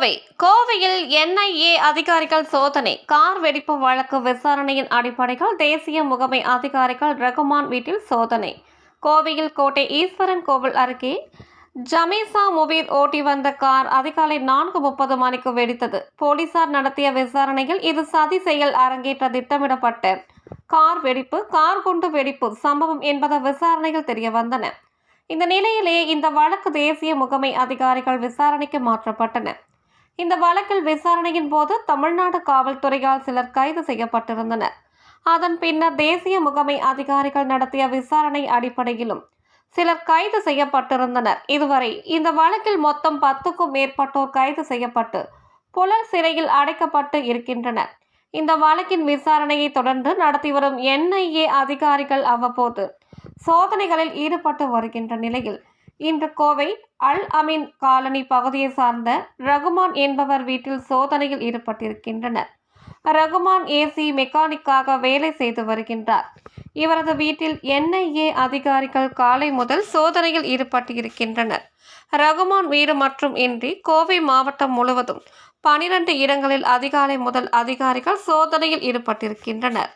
கோவை. கோவையில் என்ஐஏ அதிகாரிகள் சோதனை. கார் வெடிப்பு வழக்கு விசாரணையின் அடிப்படையில் தேசிய முகமை அதிகாரிகள் ரகுமான் வீட்டில் சோதனை. கோவையில் கோட்டை ஈஸ்வரன் கோவில் அருகே ஜமீசா முபீர் ஓட்டி வந்த கார் அதிகாலை நான்கு முப்பது மணிக்கு வெடித்தது. போலீசார் நடத்திய விசாரணையில் இது சதி செயல் அரங்கேற்ற திட்டமிடப்பட்ட கார் வெடிப்பு கார் குண்டு வெடிப்பு சம்பவம் என்பது விசாரணைகள் தெரிய வந்தன இந்த நிலையிலே இந்த வழக்கு தேசிய முகமை அதிகாரிகள் விசாரணைக்கு மாற்றப்பட்டன. இந்த வழக்கில் விசாரணையின் போது தமிழ்நாடு காவல்துறையால் சிலர் கைது செய்யப்பட்டிருந்தனர். அதன் பின்னர் தேசிய முகமை அதிகாரிகள் நடத்திய விசாரணை அடிப்படையிலும் சிலர் கைது செய்யப்பட்டிருந்தனர். இதுவரை இந்த வழக்கில் மொத்தம் பத்துக்கும் மேற்பட்டோர் கைது செய்யப்பட்டு புலர் சிறையில் அடைக்கப்பட்டு இருக்கின்றனர். இந்த வழக்கின் விசாரணையை தொடர்ந்து நடத்தி வரும் என்ஐஏ அதிகாரிகள் அவ்வப்போது சோதனைகளில் ஈடுபட்டு வருகின்ற நிலையில் இன்று கோவை அல் அமீன் காலனி பகுதியை சார்ந்த ரகுமான் என்பவர் வீட்டில் சோதனையில் ஈடுபட்டிருக்கின்றனர். ரகுமான் ஏசி மெக்கானிக்காக வேலை செய்து வருகின்றார். இவரது வீட்டில் என்ஐஏ அதிகாரிகள் காலை முதல் சோதனையில் ஈடுபட்டிருக்கின்றனர். ரகுமான் வீடு மற்றும் இன்றி கோவை மாவட்டம் முழுவதும் பனிரெண்டு இடங்களில் அதிகாலை முதல் அதிகாரிகள் சோதனையில் ஈடுபட்டிருக்கின்றனர்.